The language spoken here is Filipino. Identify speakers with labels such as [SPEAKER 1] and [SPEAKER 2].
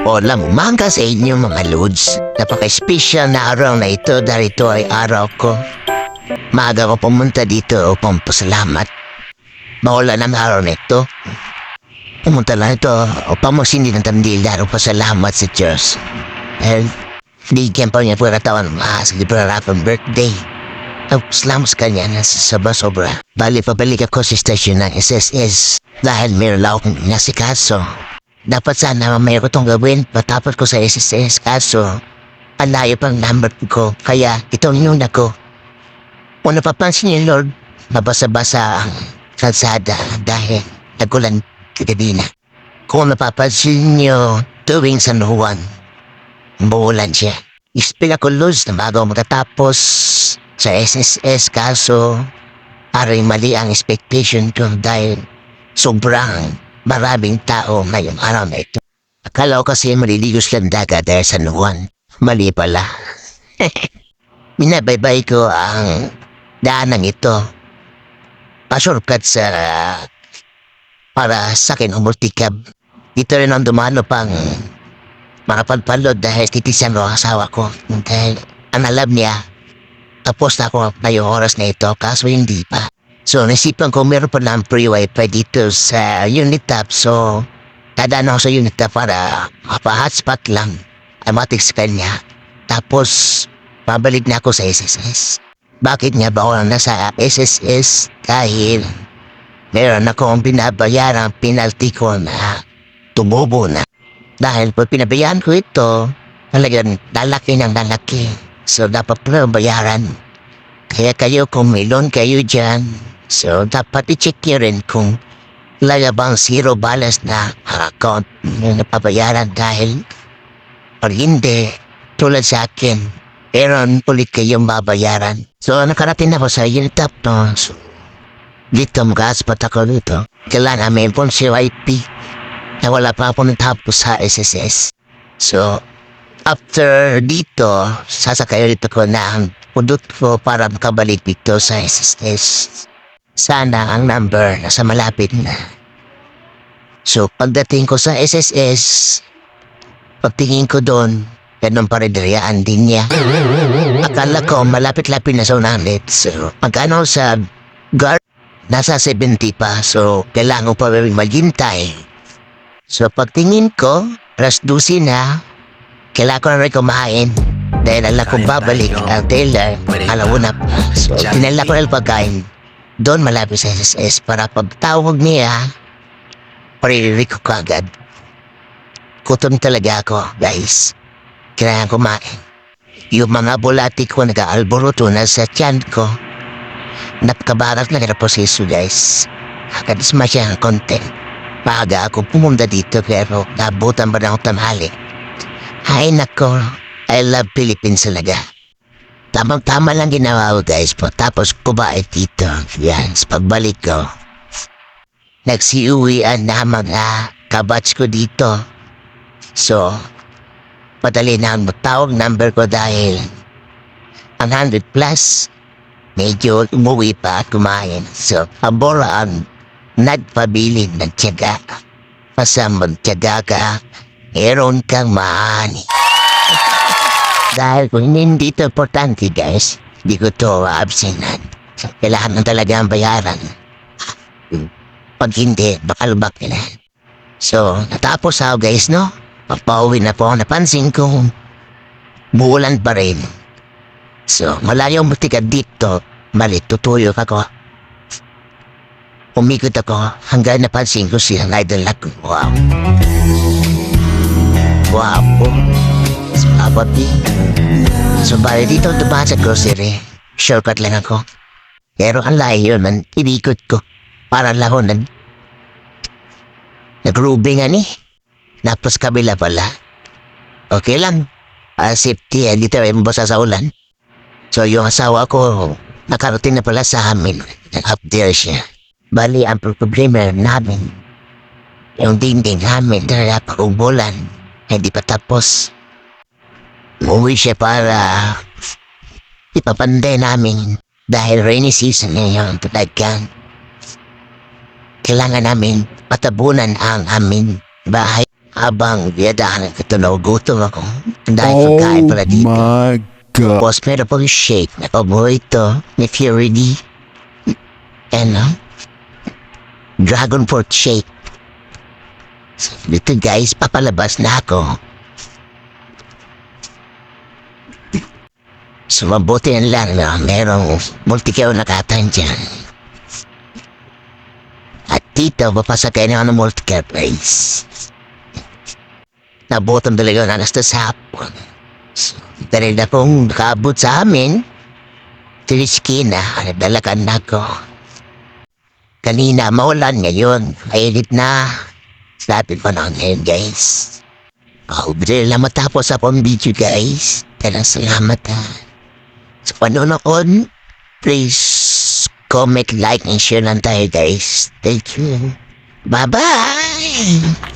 [SPEAKER 1] Walang umaga sa inyo mga Lods. Napaka-special na araw na ito dahil ito ay araw ko. Maaga ko pumunta dito upang pasalamat. Mawala ng araw na ito. Pumunta lang ito upang magsindi ng tandila upang pasalamat sa Diyos. And bigyan pa niya pagkatawan mas libra akong birthday. Ang salamat sa kanya na sa sobra. Bali pabalik ako sa stasyon ng SSS dahil mayroon lang akong nasikaso. Dapat sana mayroon ko itong gawin patapos ko sa SSS kaso ang layo pang number ko kaya itong yun ako. Kung napapansin niyo Lord, mabasa-basa ang kalsada dahil nagulan kagabi na. Kung napapansin niyo tuwing San Juan, Umuulan siya. Luz na bago matatapos sa SSS kaso aray mali ang expectation ko dahil sobrang maraming tao ngayong araw na ito. Akala ko kasi maliligos lang dagat dahil sa Juan. Mali pala. Minabaybay ko ang daanang ito. Pasurkat sa para sa akin umultikab. Dito rin ang dumano pang mga pagpalod dahil titisan ko ang asawa ko. Dahil ang alam niya, tapos na ako ngayong oras na ito kaso hindi pa. So nasipan ko meron pa ng free wifi dito sa Unitap so dadaan ako sa Unitap para mapa-hotspot lang. Amatik sa kanya. Tapos pabalik na ako sa SSS. Bakit nga ba ako nasa SSS? Dahil meron akong binabayarang penalty ko na tumubo na. Dahil pag pinabayaan ko ito, talagang lalaki ng lalaki. So, dapat pala bayaran. Kaya kayo kung may loan kayo dyan, so dapat i-check nyo rin kung lalabang zero balance na account na napabayaran dahil pag hindi, tulad sa akin, meron ulit kayong babayaran. So, nakarating ako sa Unitap no. So, dito mag-aspat ako dito. Kailangan may phone si IP na wala pa ako natapos sa SSS. So, after dito, sasakay ulit ako ng pudot ko para makabalik dito sa SSS. Sana ang number nasa malapit na. So, pagdating ko sa SSS, pagtingin ko doon, ganun pa rin dariyaan din niya. Akala ko malapit-lapit na sa unamit. So, magkano sa guard, nasa 70 pa. So, kailangan ko pa rin maghintay. So pagtingin ko, alas 12 na, kailangan ko na rin kumain. Dahil alam kong babalik ang tailor, alauna pa. So tinala ko yung pagkain. Doon malapit sa SSS para pagtawag niya, paririnig ko kagad. Kutom talaga ako, guys. Kailangan kumain. Yung mga bulati ko nag-aalboroto na sa tiyan ko. Napakabarat na nila proseso, guys. Kadisma siya ng konti. Paga ako pumunta dito pero nabutan pa na ako tanghali. Ay nako, I love Philippines talaga. Tamang-tama lang ginawa ko guys po. Tapos kumain dito. Yan, sa pagbalik ko. Nagsiuwian na mga kabats ko dito. So, padali na ang tawag number ko dahil ang 100 plus medyo umuwi pa at kumain. So, abora ang nagpabili ng tiyaga. Pasamang tiyaga ka, meron kang maani. Dahil kung hindi ito importante guys, di ko to absinan. Kailangan na talaga ang bayaran. Pag hindi, bakal na. So, natapos ako guys, no? Papauwi na po napansin ko, buulan pa rin. So, malayo mo tika dito, mali, tutuyok ako. Umikot ako hanggang napansin ko siya ng idol ako. Wow. Wapo. Sabati. So, dito dumaan sa grocery. Shortcut lang ako. Pero ang layo man, inikot ko. Para lang ako nag... Nag-ruby nga ni. Napos kabila pala. Okay lang. Ah, safety, eh, dito ay mabasa sa ulan. So, yung asawa ko, nakarating na pala sa amin. Up there siya. Bali, ang problema namin, yung dingding namin dahil pag-umulan, hindi pa tapos. Umuwi siya para ipapanday namin dahil rainy season ngayon talagang kailangan namin patabunan ang aming bahay. Habang biyadahan ko tunog, gutom ako. Dahil pagkain pala dito.
[SPEAKER 2] Oh my God.
[SPEAKER 1] Tapos meron pang shake na paborito ni Fury D. Ano? Dragon Pork Shake. So, dito guys, papalabas na ako. So mabuti lang na merong multikaw na katan dyan. At dito, papasakay na ng multikaw place. Nabutan talaga na nasta sa hapon. Dahil na kung nakaabot sa amin, tiliskina, nagdalakan na ako. Kanina, maulan ngayon. Mainit na. Sabi ko na ngayon, guys. Oh, bigla lang matapos akong video, guys. Talagang salamat, ha. Sa panonood, please comment, like, and share lang tayo, guys. Thank you. Bye-bye!